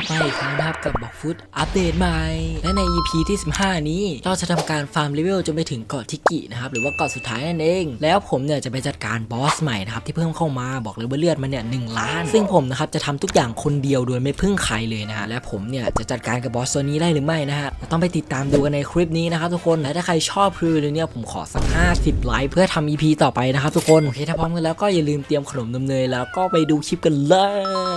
ลับมาอีกครั้งนะครับกับบอกฟุตอัปเดตใหม่ และใน EP ที่ 15 นี้เราจะทำการฟาร์มเลเวลจนไปถึงเกาะทิกินะครับหรือว่าเกาะสุดท้ายนั่นเอง แล้วผมเนี่ยจะไปจัดการบอสใหม่นะครับที่เพิ่มเข้ามาบอกเลยว่าเลือดมันเนี่ยหนึ่งล้าน ซึ่งผมนะครับจะทำทุกอย่างคนเดียวโดยไม่พึ่งใครเลยนะฮะและผมเนี่ยจะจัดการกับบอสตัวนี้ได้หรือไม่นะฮะต้องไปติดตามดูกันในคลิปนี้นะครับทุกคนและถ้าใครชอบคลิปนี้เนี่ยผมขอสัก 50 ไลค์เพื่อทำ EP ต่อไปนะครับทุกคนโอเคถ้าพร้อมกันแล้วก็อย่าลืมเตรียมขนมนมเนยแล้วก็ไปดูคลิปกันเล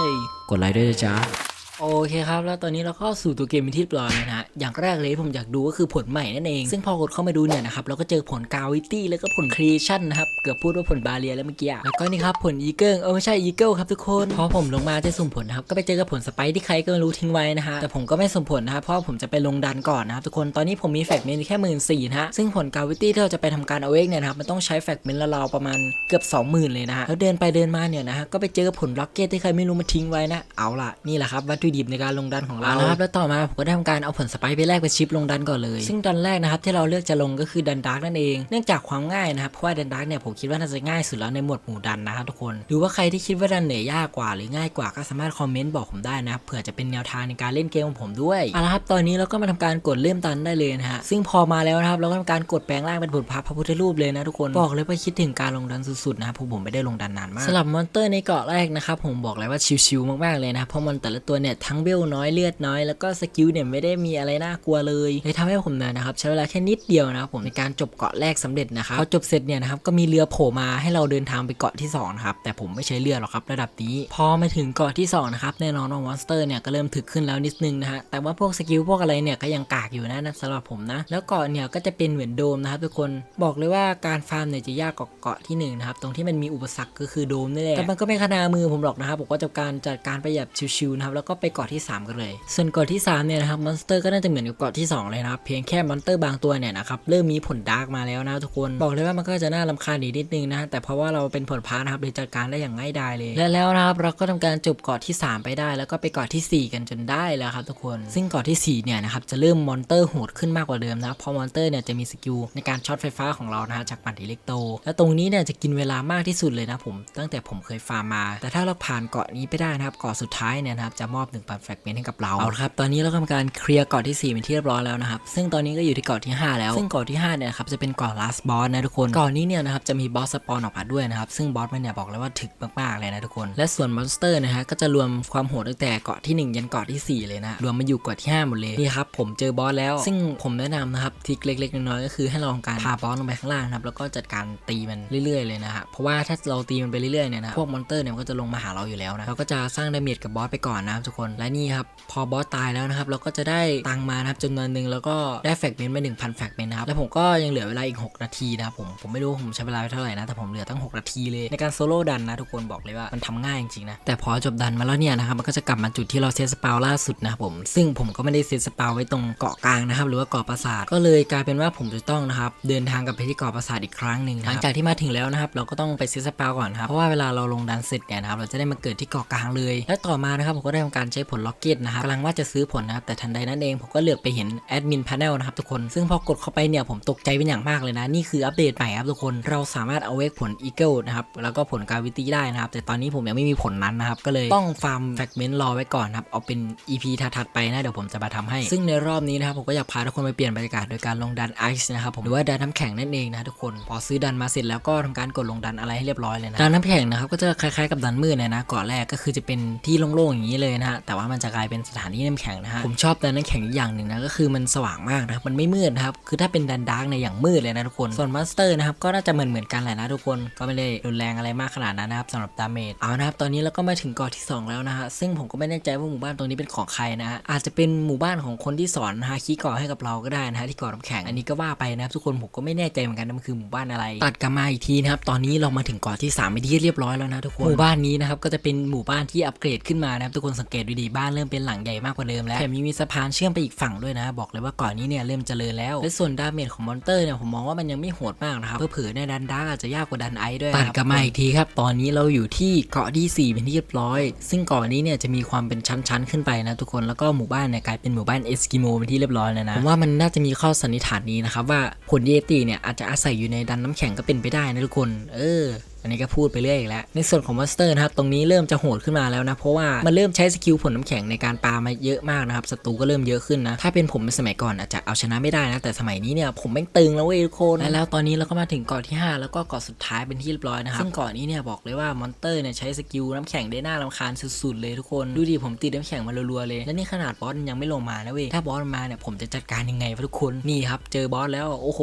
ย กดไลค์ด้วยจ๊ะ โอเคครับ แล้วตอนนี้เราก็สู่ตัวเกมที่เรียบร้อยนะฮะ อย่างแรกเลยที่ผมอยากดูก็คือผลใหม่นั่นเอง ซึ่งพอกดเข้ามาดูเนี่ยนะครับ เราก็เจอผลกาวิตี้แล้วก็ผลครีเอชั่นนะครับ เกือบพูดว่าผลบาเรียแล้วเมื่อกี้ แล้วก็นี่ครับ ผลอีเกิลเออไม่ใช่อีเกิลครับทุกคน พอผมลงมาจะสุ่มผลนะครับ ก็ไปเจอกับผลสไปที่ใครก็ไม่รู้ทิ้งไว้นะฮะ แต่ผมก็ไม่สุ่มผลนะครับ เพราะว่าผมจะไปลงดันก่อนนะครับทุกคน ตอนนี้ผมมีแฟกเมนแค่หมื่นสี่นะฮะ ซึ่งผลกาวิตี้ที่เราจะไปทำการเอาเวกเนี่ยนะครับ มันต้องใช้แฟกเมนต์ละราวประมาณเกือบ 20,000 เลยนะฮะแล้วเดินไปเดินมาเนี่ยนะฮะก็ไปเจอกับผลล็อกเก็ตที่ใครไม่รู้มาทิ้งไว้นะเอาล่ะนี่แหละครับวัตถุดิบในการลงดันของเรานะครับแล้วต่อมาผมก็ได้ทำการเอาผลสไปซ์ไปแลกเป็นชิปลงดันก่อนเลย ซึ่งดันแรกนะครับที่เราเลือกจะลงก็คือดันดาร์กนั่นเองเนื่องจากความง่ายนะครับเพราะว่าดันดาร์กเนี่ยผมคิดว่าน่าจะง่ายสุดแล้วในหมวดหมู่ดันนะครับทุกคนหรือว่าใครที่คิดว่าดันเหนื่อยยากกว่าหรือง่ายกว่าก็สามารถคอมเมนต์บอกผมได้นะครับเผื่อจะเป็นแนวทางในการเล่นเกมของผมด้วยเอาละครับตอนนี้เราก็มาทำการกดเริ่มดันได้เลยนะฮะซึ่งพอมาแล้วนะครับเราก็ทำการกดแปลงร่างเป็นผลพระพระพุทธรูปเลยนะทุกคนบอกเลยว่าคิดถึงการลงดันสุดๆนะครับเพราะผมไม่ได้ลงดันนานมากสำหรับมอนเตอร์ในเกาะแรกนะครับผมบอกเลยว่าชิวๆมากๆเลยนะครับเพราะมันแต่ละตัวเนี่ยทั้งเบลน้อยเลือดน้อยแล้วก็สกิลเนี่ยไม่ได้มีอะไรน่ากลัวเลยเลยทำให้ผมเนี่ยนะครับใช้เวลาแค่นิดเดียวนะครับผมในการจบเกาะแรกสำเร็จนะครับพอจบเสร็จเนี่ยนะครับก็มีเรือโผล่มาให้เราเดินทางไปเกาะที่สองนะครับแต่ผมไม่ใช้เรือหรอกครับระดับนี้ พอมาถึงเกาะที่สองนะครับแน่นอนว่ามอนสเตอร์เนี่ยก็เริ่มถึกขึ้นแล้วนิดนึงนะฮะแต่ว่าพวกสกิลพวกอะไรเนี่ยก็ยังกากอยู่นะนะสำหรับผมนะ แล้วเกาะเนี่ยก็จะเป็นเหมือนโดมนะครับทุกคนบอกเลยว่าการฟาร์มเนี่ยจะยากกว่าเกาะที่หนึ่งนะครับตรงที่มันมีอุปสรรคก็คือโดมนี่แหละแต่มันก็ไม่ขนามือผมหรอกนะครับผมก็จะการจัดการไปแบบชิวๆนะครับแล้วก็ไปเกาะที่ 3 กันเลย ส่วนเกาะที่สามเนี่ยนะครับมอนสเตอร์ก็น่าจะเหมือนกับเกาะที่สองเลยนะครับ เพียงแค่มอนสเตอร์บางตัวเนี่ยนะครับเริ่มมีผลดาร์กมาแล้วนะทุกคน บอกเลยว่ามันก็จะน่ารำคาญนิดนิดนึงนะ แต่เพราะว่าเราเป็นผลพานะครับเลยจัดการได้อย่างง่ายดายเลย และแล้วนะครับเราก็ทำการจบเกาะที่ 3 ไปได้ แล้วก็ไปเกาะทีสี่ 4 กันจนได้แล้วครับทุกคน ซึ่งเกาะที่4เนี่ยนะครับจะเริ่มมอนเตอร์โหดขึ้นมากกว่าเดิมนะเพราะมอนเตอร์เนี่ยจะมีสกิลในการช็อตไฟฟ้าของเรานะฮะจากปั่นอิเล็กโตและตรงนี้เนี่ยจะกินเวลามากที่สุดเลยนะผม ตั้งแต่ผมเคยฟาร์มมา แต่ถ้าเราผ่านเกาะนี้ไปได้นะครับเกาะสุดท้ายเนี่ยนะครับจะมอบ1,000แฟกเมนให้กับเราเอาละครับตอนนี้เราทำการเคลียร์เกาะที่ 4 เป็นที่เรียบร้อยแล้วนะครับซึ่งตอนนี้ก็อยู่ที่เกาะที่ 5 แล้ว ซึ่งเกาะที่5เนี่ยครับจะเป็นเกาะ last boss นะทุกคนเกาะนี้เนี่ยนะครับจะมีบอสสปอนออกมาด้วยนะครับซึ่งบอสมันเนี่ยบอกเลยว่าถึกมากๆเลยนะทุกคนและส่วนมอนสเตอร์นะฮะก็จะรวมความโหดตั้งแต่เกาะที่ 1 ยันเกาะที่ 4 เลยนะรวมมาอยู่เกาะที่5หมดเลยนี่ครับผมเจอบอสแล้ว ซึ่งผมแนะนำนะครับทริกเล็กๆน้อยๆก็คือให้เราทำการพาบอสลงไปข้างล่างนะครับแล้วก็จัดการตีมันเรื่อยๆเลยนะฮะเพราะว่าถ้าเราตีมันไปเรื่อยๆเนี่ยนะพวกมอนสเตอร์เนี่ยมันก็จะลงมาหาเราอยู่แล้วนะเราก็จะสร้างดาเมจกับบอสไปก่อนนะครับทุกคนและนี่ครับพอบอสตายแล้วนะครับ เราก็จะได้ตังมานะครับจำนวนหนึ่งแล้วก็ได้แฟกเมนต์มา1,000แฟกเมนต์นะครับแล้วผมก็ยังเหลือเวลาอีก 6 นาทีนะครับผมผมไม่รู้ผมใช้เวลาไปเท่าไหร่นะแต่ผมเหลือตั้ง 6 นาทีเลยในการโซโล่ดันนะทุกคนบอกเลยว่ามันทำง่ายจริงๆนะแต่พอจบดันมาแล้วเนี่ยนะครับมันก็จะกลับมาจุดที่เราเซตสปาวล่าสุดนะครับผมซึ่งผมก็ไม่ได้เซตสปาวไว้ตรงเกาะกลางนะครับหรือว่าเกาะปราสาทก็เลยกลายเป็นว่าผมจะต้องนะครับเดินทางกลับไปที่เกาะปราสาทอีกครั้งหนึ่งหลังจากที่มาถึงแล้วนะครับเราก็ต้องไปเซตสปาวก่อนครับเพราะว่าเวลาเราลงดันเสร็จเนี่ยนะครับเราจะได้มาเกิดที่เกาะกลางเลย และต่อมานะครับผมก็ได้ทำการใช้ผลล็อกเก็ตนะครับกำลังว่าจะซื้อผลนะครับแต่ทันใดนั้นเองผมก็เลือกไปเห็นแอดมินพาร์เนลนะครับทุกคน ซึ่งพอกดเข้าไปเนี่ยผมตกใจเป็นอย่างมากเลยนะ นี่คืออัปเดตใหม่ครับทุกคนเราสามารถเอาเวกผลอีเกิลนะครับแล้วก็ผลกาวิตี้ได้นะครับแต่ตอนนี้ผมยังไม่มีผลนั้นนะครับก็เลยต้องฟาร์มแฟกเมนต์รอไว้ก่อนครับเอาเป็น EP ถัดๆไปนะเดี๋ยวผมจะมาทำให้ ซึ่งในรอบนี้นะครับผมก็อยากพาทุกคนไปเปลี่ยนบรรยากาศโดยการลงดันไอซ์นะครับผมหรือว่าดันน้ำแข็งนั่นเองนะทุกคนพอซื้อดันมาเสร็จแล้วก็ทำการกดลงดันอะไรให้เรียบร้อยเลยนะดันน้ำแข็งนะครับก็จะคล้ายๆกับดันมืดเลยนะเกาะแรกก็คือจะเป็นที่โล่งๆอย่างนี้เลยนะฮะแต่ว่ามันจะกลายเป็นสถานที่น้ำแข็งนะฮะผมชอบแดนน้ำแข็งอย่างหนึ่งนะก็คือมันสว่างมากนะครับมันไม่มืดนะครับคือถ้าเป็นแดนดาร์กในอย่างมืดเลยนะทุกคนส่วนมอนสเตอร์นะครับก็น่าจะเหมือนเหมือนกันแหละนะทุกคนก็ไม่ได้รุนแรงอะไรมากขนาดนั้นนะครับสำหรับดาเมจเอานะครับตอนนี้เราก็มาถึงเกาะที่ 2 แล้วนะฮะซึ่งผมก็ไม่แน่ใจว่าหมู่บ้านตรงนี้เป็นของใครนะฮะอาจจะเป็นหมู่บ้านของคนที่สอนฮาคิเกาะให้กับเราก็ได้นะฮะที่เกาะน้ำแข็งอันนี้ก็ว่าไปนะครับทุกคนผมก็ไม่แน่ใจเหมือนกันนะมันคือหมู่บ้านอะไร ตัดกลับมาอีกทีนะครับตอนนี้เรามาถึงเกาะที่3ามไปที่เรียบร้อยแล้วนะทุกคนหมู่บ้านนี้นะครับก็จะเป็นหมู่บ้านที่อัปเกรดขึ้นมานะครับทุกคนสังเกตดูดีบ้านเริ่มเป็นหลังใหญ่มากกว่าเดิมแล้วแถมยังมีสะพานเชื่อมไปอีกฝั่งด้วยนะ บอกเลยว่าเก่อนนี้เนี่ยเริ่มเจริญแล้วและส่วนดาเมจของมอนเตอร์เนี่ยผมมองว่ามันยังไม่โหดมากนะครับเผื่อในดันดาร์อาจจะยากกว่าดันไอซ์ด้วยตัดกลับมาอีกทีครับตอนนี้เราอยู่ที่เกาะที่4เป็นที่เรียบร้อย ซึ่งเกาะนี้เนี่ยจะมีความเป็นชั้นๆขึ้นไปนะทุกคนแล้วก็หมู่บ้านเนี่ยกลายเป็นหมู่บ้านเอสกิโมเป็นที่เรียบร้อยเลยนะผมว่ามันน่าจะมีข้อสันนิษฐานนี้นะครับว่าผลเยติเนี่ยอาจจะอาศัยอยู่ในดันน้ำแข็งก็เป็นไปได้นะทุกคน เออ อันนี้ก็พูดไปเรื่อยอีกแล้ว ในส่วนของมอนสเตอร์นะครับตรงนี้เริ่มจะโหดขึ้นมาแล้วนะ เพราะว่ามันเริ่มใช้สกิลผลน้ำแข็งในการปามาเยอะมากนะครับศัตรูก็เริ่มเยอะขึ้นนะ ถ้าเป็นผมในสมัยก่อนอาจจะเอาชนะไม่ได้นะ แต่สมัยนี้เนี่ยผมแม่งตึงแล้วเว้ยทุกคนและแล้วตอนนี้เราก็มาถึงเกาะที่ 5 แล้วก็เกาะสุดท้ายเป็นที่เรียบร้อยนะครับซึ่งเกาะนี้เนี่ยบอกเลยว่ามอนสเตอร์เนี่ยใช้สกิลน้ำแข็งได้น่ารำคาญสุดๆเลยทุกคนดูดิผมติดน้ำแข็งมารัวๆเลยและนี่ขนาดบอสยังไม่ลงมานะเว้ยถ้าบอสมาเนี่ยผมจะจัดการยังไงวะทุกคนนี่ครับเจอบอสแล้วโอ้โห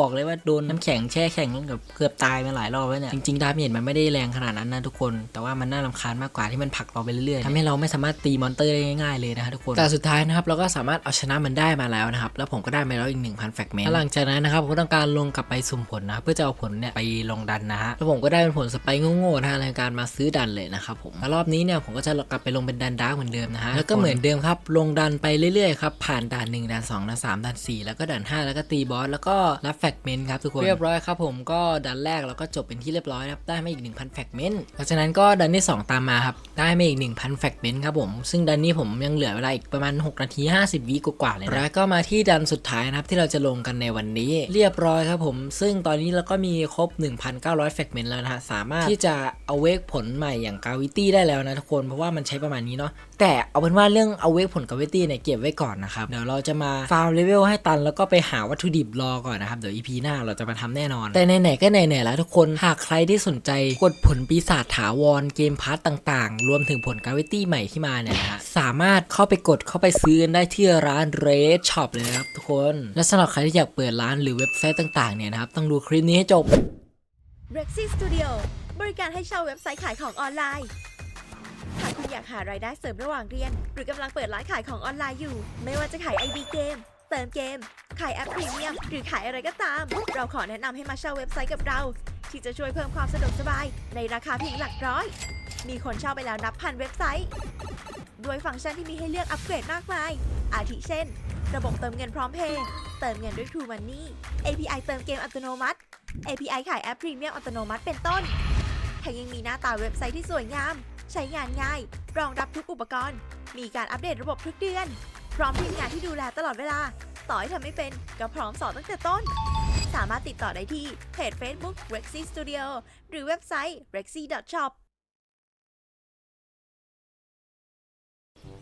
บอกเลยว่าโดนน้ำแข็งแช่แข็งเกือบเกือบตายมาหลายรอบแล้วเนี่ยจริงดาเมจมันไม่ได้แรงขนาดนั้นนะทุกคน แต่ว่ามันน่ารำคาญมากกว่าที่มันผลักเราไปเรื่อยๆทำให้เราไม่สามารถตีมอนเตอร์ได้ง่ายๆเลยนะฮะทุกคน แต่สุดท้ายนะครับเราก็สามารถเอาชนะมันได้มาแล้วนะครับ แล้วผมก็ได้มาแล้วอีก 1000แฟกเมนต์หลังจากนั้นนะครับผมก็ต้องการลงกลับไปสุ่มผลนะ เพื่อจะเอาผลเนี่ยไปลงดันนะฮะ แล้วผมก็ได้เป็นผลสไปร์โง่ๆนะฮะในการมาซื้อดันเลยนะครับผมแล้วรอบนี้เนี่ยผมก็จะกลับไปลงเป็นดันดาร์กเหมือนเดิมนะฮะ แล้วก็เหมือนเดิมครับลงดันไปเรื่อยๆครับผ่านด่าน1ด่าน2ด่าน3ด่าน4แล้วก็ด่าน5แล้วก็ตีบอสแล้วก็รับแฟกเมนต์ครับทุกคนเรียบร้อยครับผมก็ดันแรกเราก็จบเป็นที่เรียบร้อยนะครับได้มาอีก 1000แฟกเมนต์หลังจากนั้นก็ดันที่ 2 ตามมาครับ ได้มาอีก 1000แฟกเมนต์ครับผม ซึ่งดันนี้ผมยังเหลือเวลาอีกประมาณ 6 นาที 50 วิกว่าๆเลยนะแล้วก็มาที่ดันสุดท้ายนะครับที่เราจะลงกันในวันนี้ เรียบร้อยครับผม ซึ่งตอนนี้เราก็มีครบ 1,900แฟกเมนต์แล้วนะฮะสามารถที่จะเอาเวกผลใหม่อย่างกาวิตี้ได้แล้วนะทุกคนเพราะว่ามันใช้ประมาณนี้เนาะแต่เอาเป็นว่าเรื่องเอาเวกผลกาวิตี้เนี่ยเก็บไว้ก่อนนะครับเดี๋ยวเราจะมาฟาร์มเลเวลให้ตันแล้วก็ไปหาวัตถุดิบรอก่อนนะครับเดี๋ยว EP หน้าเราจะมาทำแน่นอน แต่ไหนๆก็ไหนๆแล้วทุกคนหากใครที่สนใจกดผลปีศาจถาวรเกมพาร์ตต่างๆ รวมถึงผลกาวิตี้ใหม่ที่มาเนี่ยนะฮะสามารถเข้าไปกดเข้าไปซื้อกันได้ที่ร้าน Red Shop เลยนะครับทุกคน และสำหรับใครที่อยากเปิดร้านหรือเว็บไซต์ต่างๆเนี่ยนะครับต้องดูคลิปนี้ให้จบ Rexy Studio บริการให้เช่าเว็บไซต์ขายของออนไลน์หากคุณอยากหารายได้เสริมระหว่างเรียน หรือกำลังเปิดร้านขายของออนไลน์อยู่ ไม่ว่าจะขาย ID เกม เติมเกม ขายแอปพรีเมียม หรือขายอะไรก็ตาม เราขอแนะนำให้มาเช่าเว็บไซต์กับเรา ที่จะช่วยเพิ่มความสะดวกสบาย ในราคาเพียงหลักร้อย มีคนเช่าไปแล้วนับพันเว็บไซต์ ด้วยฟังก์ชันที่มีให้เลือกอัปเกรดมากมาย อาทิเช่น ระบบเติมเงินพร้อมเพย์เติมเงินด้วย True Money API เติมเกมอัตโนมัติ API ขายแอปพรีเมียมอัตโนมัติเป็นต้นแถมยังมีหน้าตาเว็บไซต์ที่สวยงาม ใช้งานง่าย รองรับทุกอุปกรณ์ มีการอัปเดตระบบทุกเดือน ร้อมทีมงานที่ดูแลตลอดเวลา ต่อให้ทำไม่เป็นก็พร้อมสอนตั้งแต่ต้น สามารถติดต่อได้ที่เพจ Facebook Rexy Studio หรือเว็บไซต์ rexy.shop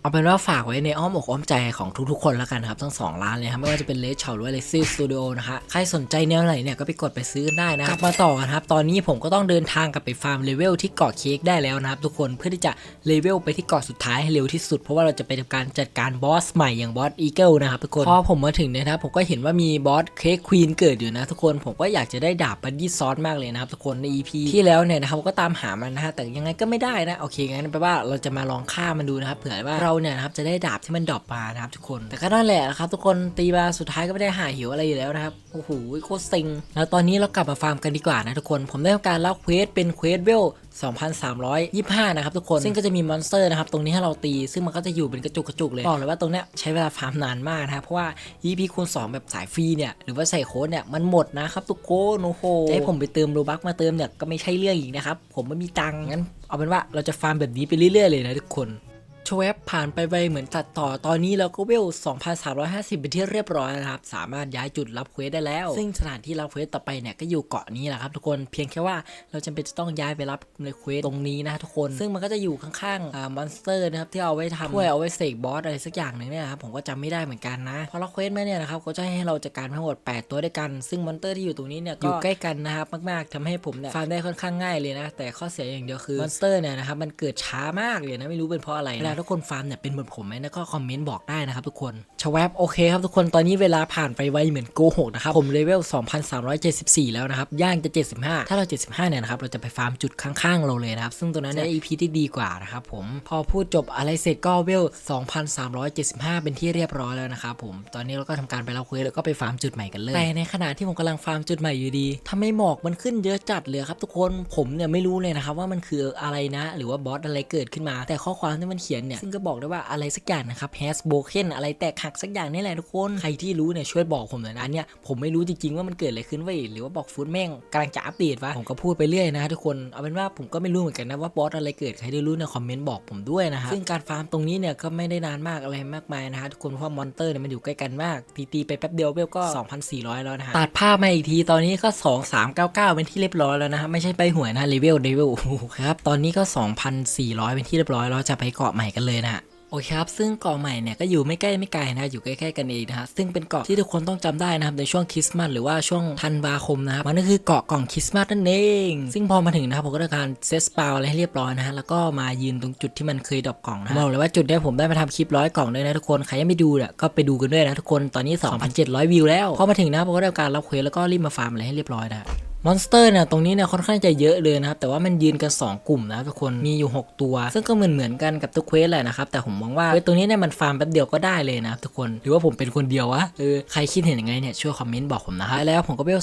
เอาเป็นว่าฝากไว้ในอ้อมอกอ้อมใจของทุกๆคนแล้วกันครับ ทั้งสองร้านเลยครับไม่ว่าจะเป็นเลสเฉาหรือว่าเลซี่สตูดิโอนะฮะใครสนใจแนวไหนเนี่ยก็ไปกดไปซื้อได้นะกลับมาต่อกันครับ ตอนนี้ผมก็ต้องเดินทางกลับไปฟาร์มเลเวลที่เกาะเค้กได้แล้วนะครับทุกคนเพื่อที่จะเลเวลไปที่เกาะสุดท้ายให้เร็วที่สุด เพราะว่าเราจะไปทำการจัดการบอสใหม่อย่างบอสอีเกิลนะครับทุกคนพอผมมาถึงเนี่ยนะครับผมก็เห็นว่ามีบอสเค้กควีนเกิดอยู่นะทุกคนผมก็อยากจะได้ดาบบัดดี้ซอสมากเลยนะครับทุกคนใน EP ที่แล้วเนี่ยนะครับก็ตามหามันนะฮะแต่ยังไงก็ไม่ได้นะโอเคงั้นแปลว่าเราจะมาลองฆ่ามันดูนะครับเผื่อว่าเราเนี่ยนะครับจะได้ดาบที่มันดรอปมานะครับทุกคน แต่ก็นั่นแหละนะครับทุกคนตีมาสุดท้ายก็ไม่ได้หายหิวอะไรอยู่แล้วนะครับโอ้โหโคตรเซ็งแล้วตอนนี้เรากลับมาฟาร์มกันดีกว่านะทุกคนผมได้ทำการรับเควสเป็นเควสเวล2,325 นะครับทุกคน ซึ่งก็จะมีมอนสเตอร์นะครับ ตรงนี้ให้เราตี ซึ่งมันก็จะอยู่เป็นกระจุกกระจุกเลย บอกเลยว่าตรงเนี้ยใช้เวลาฟาร์มนานมากนะครับ เพราะว่า EP คูณ2 แบบสายฟรีเนี่ย หรือว่าใส่โค้ดเนี่ย มันหมดนะครับทุกคนโอ้โหจะให้ผมไปเติมโลบักมาเติมเนี่ย ก็ไม่ใช่เรื่องอีกนะครับ ผมไม่มีตังค์ งั้นเอาเป็นว่าเราจะฟาร์มแบบนี้ไปเรื่อยๆเลยนะทุกคน ชวบผ่านไปไวเหมือนตัดต่อ ตอนนี้เราก็เวล 2,350 เป็นที่เรียบร้อยนะครับ สามารถย้ายจุดรับเควสได้แล้ว ซึ่งสถานที่รับเควสต่อไปเนี่ยก็อยู่เกาะนี้แหละครับทุกคน เพียงแค่ว่าเราจำเป็นจะต้องย้ายไปรับในเควสตรงนี้นะทุกคน ซึ่งมันก็จะอยู่ข้างๆอ่ามอนสเตอร์นะครับที่เอาไว้ทำถ้วยเอาไว้เสกบอสอะไรสักอย่างหนึ่งเนี่ยนะครับผมก็จำไม่ได้เหมือนกันนะ พอเราเควสมาเนี่ยนะครับก็จะให้เราจัดการทั้งหมด 8 ตัวด้วยกัน ซึ่งมอนสเตอร์ที่อยู่ตรงนี้เนี่ยก็อยู่ใกล้กันนะครับมากๆทำให้ผมเนี่ยฟาร์มได้ค่อนข้างง่ายเลยนะ แต่ข้อเสียอย่างเดียวคือมอนสเตอร์เนี่ยนะครับมันเกิดช้ามากเลยนะไม่รู้เป็นเพราะอะไรเวลาทุกคนฟาร์มเนี่ยเป็นเหมือนผมไหมนะก็คอมเมนต์บอกได้นะครับทุกคนชวบโอเคครับทุกคนตอนนี้เวลาผ่านไปไวเหมือนโกหกนะครับผมเลเวล 2,374 แล้วนะครับย่างจะ 75 ถ้าเรา 75 เนี่ยนะครับเราจะไปฟาร์มจุดข้างๆ เราเลยนะครับ ซึ่งตัวนั้นเนี่ย EP ที่ดีกว่านะครับผมพอพูดจบอะไรเสร็จก็เวล 2,375 เป็นที่เรียบร้อยแล้วนะครับผมตอนนี้เราก็ทำการไปรับเควสแล้วก็ไปฟาร์มจุดใหม่กันเลยแต่ในขณะที่ผมกำลังฟาร์มจุดใหม่อยู่ดีทำไมหมอกมันขึ้นเยอะจัดเลยครับทุกคนผมเนี่ยไม่รู้เลยนะครับว่ามันคืออะไรนะ หรือว่าบอสอะไรเกิดขึ้นมา แต่ข้อความที่มันเขียนเนี่ย ซึ่งก็บอกได้ว่าอะไรสักอย่างนะครับ has broken อะไรแตกหักสักอย่างนี่แหละทุกคน ใครที่รู้เนี่ยช่วยบอกผมหน่อยนะเนี่ยผมไม่รู้จริงๆว่ามันเกิดอะไรขึ้นเว้หรือว่าบอกฟูดแม่งกำลังจะอัปเดตวะผมก็พูดไปเรื่อยนะทุกคนเอาเป็นว่าผมก็ไม่รู้เหมือนกันนะว่าบอสอะไรเกิดใครได้รู้เนี่ยคอมเมนต์บอกผมด้วยนะฮะซึ่งการฟาร์มตรงนี้เนี่ยก็ไม่ได้นานมากอะไรมากมายนะฮะทุกคนเพราะมอนเตอร์เนี่ยมันอยู่ใกล้กันมากตีๆไปแป๊บเดียวเวลก็ 2,400 แล้วนะฮะตัดภาพมาอีกทีตอนนี้ก็ 2399 เป็นที่เรียบร้อยแล้วนะฮะไม่ใช่ไปหวยนะเลเวลเลเวลครับตอนนี้ก็ 2,400 เป็นที่เรียบร้อยแล้วจะไปเกาะใหม่กันเลยนะโอเคครับ ซึ่งเกาะใหม่เนี่ยก็อยู่ไม่ใกล้ไม่ไกลนะอยู่ใกล้ๆกันเองนะฮะซึ่งเป็นเกาะที่ทุกคนต้องจำได้นะครับในช่วงคริสต์มาสหรือว่าช่วงธันวาคมนะครับมันก็คือเกาะกล่องคริสต์มาสนั่นเอง ซึ่งพอมาถึงนะครับผมก็ได้การเซตสปาวอะไรให้เรียบร้อยนะฮะแล้วก็มายืนตรงจุดที่มันเคยดรอปกล่องนะบอกเลยว่าจุดนี้ผมได้มาทำคลิปร้อยกล่องด้วยนะทุกคนใครยังไม่ดูเนี่ยก็ไปดูกันด้วยนะทุกคนตอนนี้ 2,700 วิวแล้วพอมาถึงนะผมก็ได้การรับเควสแล้วก็รีบมาฟาร์มอะไรให้เรียบร้อยนะ มอนสเตอร์เนี่ยตรงนี้เนี่ยค่อนข้างจะเยอะเลยนะครับแต่ว่ามันยืนกัน 2 กลุ่มนะทุกคนมีอยู่ 6 ตัว ซึ่งก็เหมือนเหมือนกันกับทุกเควสแหละนะครับแต่ผมมองว่าเควสตรงนี้เนี่ยมันฟาร์มแป๊บเดียวก็ได้เลยนะทุกคนหรือว่าผมเป็นคนเดียววะเออใครคิดเห็นยังไงเนี่ยช่วยคอมเมนต์บอกผมนะครับแล้วผมก็เวล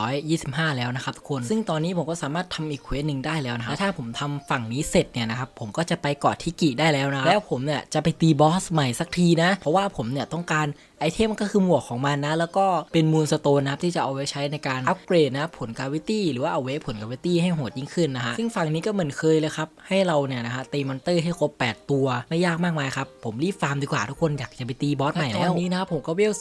2,425 แล้วนะครับทุกคนซึ่งตอนนี้ผมก็สามารถทำอีกเควสหนึ่งได้แล้วนะครับแล้วถ้าผมทำฝั่งนี้เสร็จเนี่ยนะครับผมก็จะไปเกาะทิกิได้แล้วนะแล้วผมเนี่ยจะไปตีบอสใหม่สักทีนะเพราะว่าผมเนี่ยต้องการ ไอเทมก็คือหมวกของมันนะ แล้วก็เป็นมูลสโตนนะครับที่จะเอาไว้ใช้ในการอัปเกรดนะผลกาวิตี้หรือว่าเอาไว้ผลกาวิตี้ให้โหดยิ่งขึ้นนะฮะซึ่งฝั่งนี้ก็เหมือนเคยเลยครับให้เราเนี่ยนะฮะตีมอนเตอร์ให้ครบ 8 ตัวไม่ยากมากมายครับผมรีบฟาร์มดีกว่าทุกคนอยากจะไปตีบอสใหม่แล้วตอนนี้นะครับผมก็เวล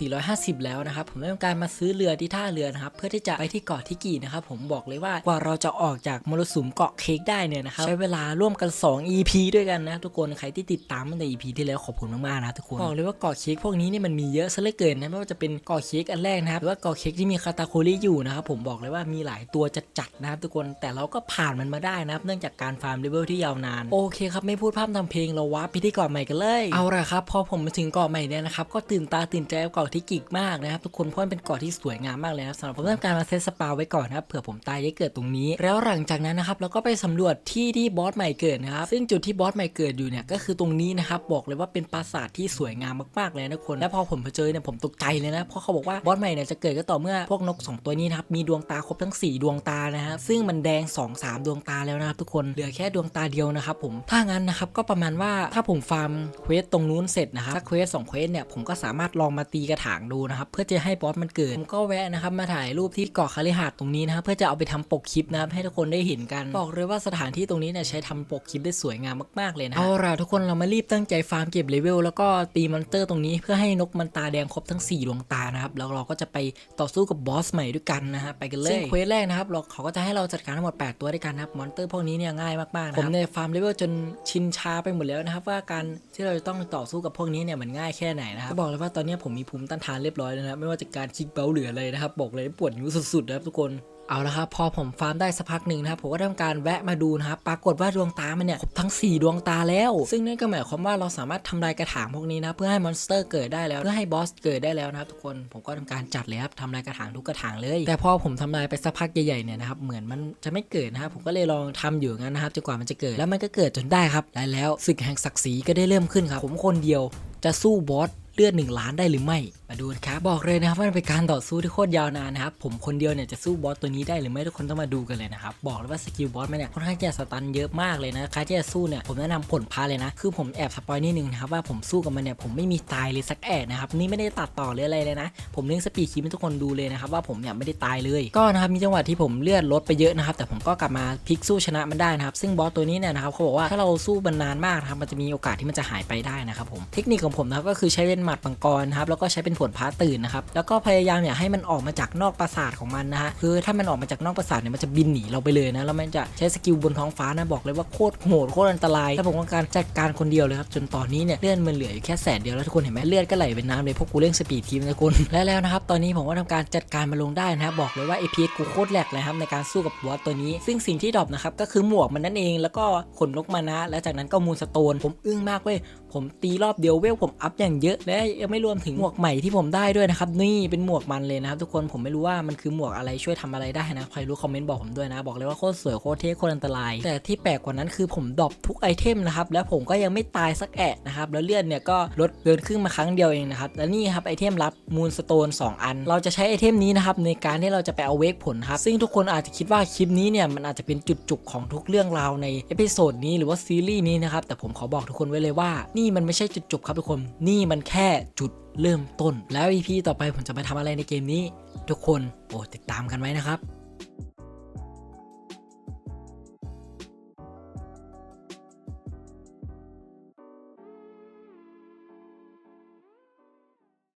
2,450 แล้วนะครับผมต้องการมาซื้อเรือที่ท่าเรือนะครับเพื่อที่จะไปที่เกาะทิกินะครับผมบอกเลยว่ากว่าเราจะออกจากมรสุมเกาะเค้กได้เนี่ยนะครับใช้เวลาร่วมกัน 2 EP ด้วยกันนะทุกคนใครที่ติดตามตั้งแต่ EP ที่แล้วขอบคุณมากๆนะทุกคนบอกเลยว่าเกาะเค้กพวกนี้เนี่ยมันมีเยอะซะเหลือเกินนะไม่ว่าจะเป็นกาะเค้กอันแรกนะครับหรือว่ากาะเค้กที่มีคาตาโคริอยู่นะครับผมบอกเลยว่ามีหลายตัวจะจัดนะครับทุกคนแต่เราก็ผ่านมันมาได้นะครับ เนื่องจากการฟาร์มเลเวลที่ยาวนานโอเคครับไม่พูดพร่ำทำเพลงเราว้าร์ปไปที่เกาะใหม่กันเลยเอาละครับพอผมมาถึงเกาะใหม่เนี่ยนะครับก็ตื่นตาตื่นใจกับเกาะที่กิกมากนะครับทุกคนเพราะมันเป็นเกาะที่สวยงามมากเลยนะสำหรับผมต้องการมาเซตสปาไว้ก่อนนะครับเผื่อผมตายได้เกิดตรงนี้ แล้วหลังจากนั้นนะครับเราก็ไปสำรวจที่ที่บอสใหม่เกิดนะครับซึ่งจุดที่บอสใหม่เกิดอยู่เนี่ยก็คือตรงนี้นะครับบอกเลยว่าเป็นปราสาทที่สวยงามมากๆเลยนะคนและพอผมไปเจอเนี่ยผมตกใจเลยนะเพราะเขาบอกว่าบอสใหม่เนี่ยจะเกิดก็ต่อเมื่อพวกนกสองตัวนี้นะครับมีดวงตาครบทั้งสี่ดวงตานะฮะซึ่งมันแดง 2 3 ดวงตาแล้วนะครับทุกคนเหลือแค่ดวงตาเดียวนะครับผมถ้างั้นนะครับก็ประมาณว่าถ้าผมฟาร์มเควสตรงนู้นเสร็จนะครับถ้าเควสสองเควสเนี่ยผมก็สามารถลองมาตีกระถางดูนะครับเพื่อจะให้บอสมันเกิดผมก็แวะนะครับมาถ่ายรูปที่เกาะคาลิฮาดตรงนี้นะครับเพื่อจะเอาไปทำปกคลิปนะครับให้ทุกคนได้เห็นกันบอกเลยว่าสถานที่ตรงนี้เนี่ยใช้ทำปกคลิปได้สวยงามมากๆเลยนะเอาล่ะทุกคนเรามารีบตั้งใจฟาร์มเก็บเลเวลแล้วก็ตีมอนเตอร์ตรงนี้เพื่อให้นกมันตาแดงครบทั้งสี่ดวงตานะครับ แล้วเราก็จะไปต่อสู้กับบอสใหม่ด้วยกันนะฮะไปกันเลยซึ่งเควสแรกนะครับเราเขาก็จะให้เราจัดการทั้งหมด 8 ตัวด้วยกันนะครับมอนเตอร์พวกนี้เนี่ยง่ายมากๆนะครับผมเนี่ยฟาร์มเลเวลจนชินชาไปหมดแล้วนะครับ ว่าการที่เราจะต้องต่อสู้กับพวกนี้เนี่ยมันง่ายแค่ไหนนะครับก็บอกเลยว่าตอนนี้ผมมีภูมิต้านทานเรียบร้อยแล้วนะครับไม่ว่าจะการคิกเบลเหลือเลยนะครับบอกเลยปวดนิ้วสุดๆนะครับทุกคน เอาละครับพอผมฟาร์มได้สักพักหนึ่งนะครับผมก็ทำการแวะมาดูนะครับปรากฏว่าดวงตามันเนี่ยครบทั้ง 4 ดวงตาแล้ว ซึ่งนั่นก็หมายความว่าเราสามารถทำลายกระถางพวกนี้นะเพื่อให้มอนสเตอร์เกิดได้แล้วเพื่อให้บอสเกิดได้แล้วนะครับทุกคนผมก็ทำการจัดเลยครับทำลายกระถางทุกกระถางเลย แต่พอผมทำลายไปสักพักใหญ่ๆเนี่ยนะครับเหมือนมันจะไม่เกิดนะครับผมก็เลยลองทำอยู่งั้นนะครับจนกว่ามันจะเกิดแล้วมันก็เกิดจนได้ครับและแล้วศึกแห่งศักดิ์ศรีก็ได้เริ่มขึ้นครับผมคนเดียวจะสู้บอสเลือด1ล้านได้หรือไม่ มาดูกันครับบอกเลยนะครับว่าเป็นการต่อสู้ที่โคตรยาวนานนะครับผมคนเดียวเนี่ยจะสู้บอสตัวนี้ได้หรือไม่ทุกคนต้องมาดูกันเลยนะครับบอกเลยว่าสกิลบอสมันเนี่ยค่อนข้างจะสตันเยอะมากเลยนะใครที่จะสู้เนี่ยผมแนะนำผลพาเลยนะคือผมแอบสปอยนิดนึงนะครับว่าผมสู้กับมันเนี่ยผมไม่มีตายเลยสักแอะนะครับนี่ไม่ได้ตัดต่อหรืออะไรเลยนะ ผมเล่นสปีดคลิปให้ทุกคนดูเลยนะครับว่าผมเนี่ยไม่ได้ตายเลยก็นะครับมีจังหวะที่ผมเลือดลดไปเยอะนะครับแต่ผมก็กลับมาพลิกสู้ชนะมันได้นะครับซึ่งบอสตัวนี้เนี่ยนะครับเขาบอกว่าถ้าเราสู้มันนานมากนะครับมันจะมีโอกาสที่มันจะหายไปได้นะครับผมเทคนิคของผมนะครับก็คือใช้เป็นหมัดมังกรนะครับแล้วก็ใช้เป็นผลพาตื่นนะครับแล้วก็พยายามอย่าให้มันออกมาจากนอกปราสาทของมันนะฮะคือถ้ามันออกมาจากนอกปราสาทเนี่ยมันจะบินหนีเราไปเลยนะแล้วมันจะใช้สกิลบนท้องฟ้านะบอกเลยว่าโคตรโหดโคตรอันตรายแล้วผมก็การจัดการคนเดียวเลยครับจนตอนนี้เนี่ยเลือดมันเหลืออยู่แค่แสนเดียวแล้วทุกคนเห็นไหมเลือดก็ไหลเป็นน้ำเลยเพราะกูเล่นสปีดทีมนะคุณและแล้วนะครับตอนนี้ผมก็ทำการจัดการมาลงได้นะครับบอกเลยว่า APS กูโคตรแหลกเลยครับในการสู้กับบอสตัวนี้ ซึ่งสิ่งที่ดรอปนะครับก็คือหมวกมันนั่นเอง แล้วก็ขนนกมานะ และจากนั้นก็มูลสโตน ผมอึ้งมากเว้ยผมตีรอบเดียวเวลผมอัพอย่างเยอะและยังไม่รวมถึงหมวกใหม่ที่ที่ผมได้ด้วยนะครับ นี่เป็นหมวกมันเลยนะครับ ทุกคนผมไม่รู้ว่ามันคือหมวกอะไรช่วยทำอะไรได้นะใครรู้คอมเมนต์บอกผมด้วยนะ บอกเลยว่าโคตรสวยโคตรเท่โคตรอันตราย แต่ที่แปลกกว่านั้นคือผมดรอปทุกไอเทมนะครับแล้วผมก็ยังไม่ตายสักแอะนะครับแล้วเลือดเนี่ยก็ลดเกินครึ่งมาครั้งเดียวเองนะครับและนี่ครับไอเทมลับมูนสโตน2 อัน เราจะใช้ไอเทมนี้นะครับในการที่เราจะไปเอาเวกผลครับซึ่งทุกคนอาจจะคิดว่าคลิปนี้เนี่ยมันอาจจะเป็นจุดจบของทุกเรื่องราวในเอพิโซดนี้หรือว่าซีรีส์นี้นะครับแต่ผมขอบอกทุกคนไว้เลยว่านี่มันไม่ใช่จุดจบครับทุกคนนี่มันแค่จุดเริ่มต้น แล้ว EP ต่อไปผมจะไปทำอะไรในเกมนี้ ทุกคนโปรดติดตามกันไว้นะครับ